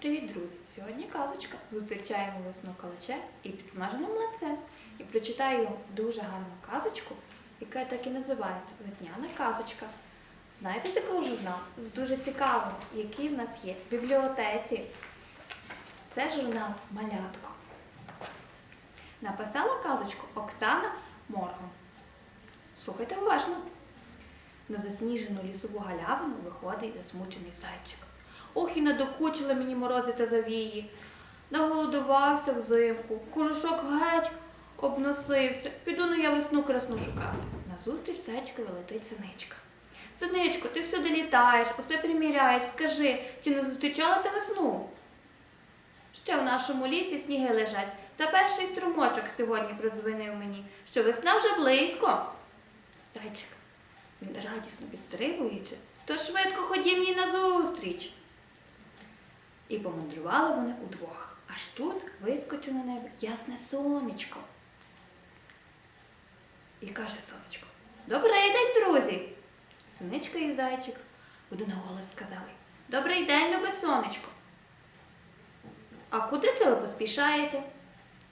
Привіт, друзі! Сьогодні казочка. Зустрічаємо весну калаче і підсмаженим млинцем. І прочитаю дуже гарну казочку, яка так і називається Весняна казочка. Знаєте, з якого журналу? З дуже цікавим, який в нас є в бібліотеці. Це журнал Малятко. Написала казочку Оксана Морган. Слухайте уважно. На засніжену лісову галявину виходить засмучений зайчик. Ох, і надокучили мені морози та завії. Наголодувався взимку, кожушок геть обносився. Піду ну я весну красну шукати. Назустріч зайчикові летить синичка. Синичко, ти всюди літаєш, усе приміряєш, скажи, чи не зустрічала ти весну? Ще в нашому лісі сніги лежать, та перший струмочок сьогодні продзвонив мені, що весна вже близько. Зайчик, він радісно підстрибуючи, то швидко ходім їй назустріч. І помандрували вони удвох. Аж тут вискочило на небо ясне сонечко. І каже сонечко: Добрий день, друзі! Синичка і зайчик один голос сказали: Добрий день, любе сонечко. А куди це ви поспішаєте?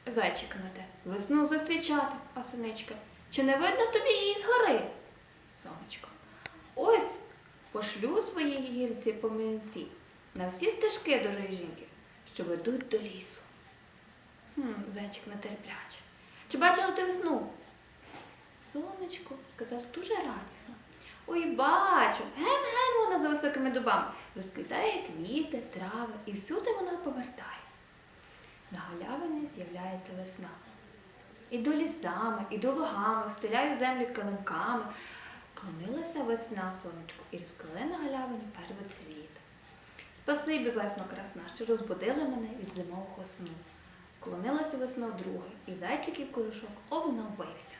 Зайчик на те. Весну зустрічати, а синичка. Чи не видно тобі її згори? Сонечко. Ось пошлю свої гільці помінці на всі стежки дорожінки, що ведуть до лісу. Хм, зайчик нетерпляче. Чи бачила ти весну? Сонечко, сказав дуже радісно. Ой, бачу, ген-ген вона за високими дубами. Розквітає квіти, трави, і всюди вона повертає. На галявині з'являється весна. Іду лісами, іду лугами, стеляю землю килимками. Клонилася весна, сонечко, і розкрили на галявині первоцвіт. Спасибі, весно красна, що розбудили мене від зимового сну. Клонилася весна вдруге, і зайчиків колишок обновився.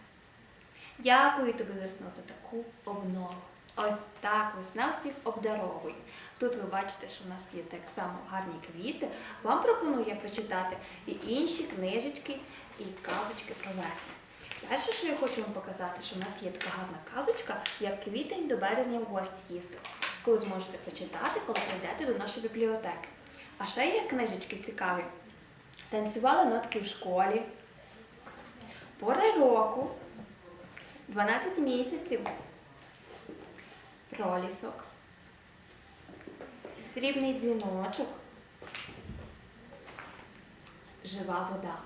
Дякую тобі, весно, за таку обнову. Ось так весна всіх обдаровує. Тут ви бачите, що в нас є так само гарні квіти. Вам пропоную прочитати і інші книжечки, і казочки про весну. Перше, що я хочу вам показати, що в нас є така гарна казочка, як квітень до березня в гості їздив, яку ви зможете почитати, коли прийдете до нашої бібліотеки. А ще є книжечки цікаві. Танцювали нотки в школі, пори року, 12 місяців, пролісок, срібний дзвіночок, жива вода.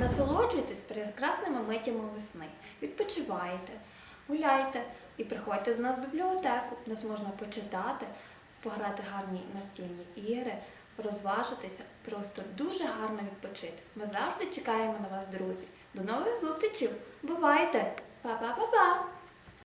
Насолоджуйтесь прекрасними миттями весни, відпочивайте, гуляйте і приходьте до нас в бібліотеку. Нас можна почитати, пограти гарні настільні ігри, розважитися, просто дуже гарно відпочити. Ми завжди чекаємо на вас, друзі. До нових зустрічей! Бувайте! Па-па-па-па!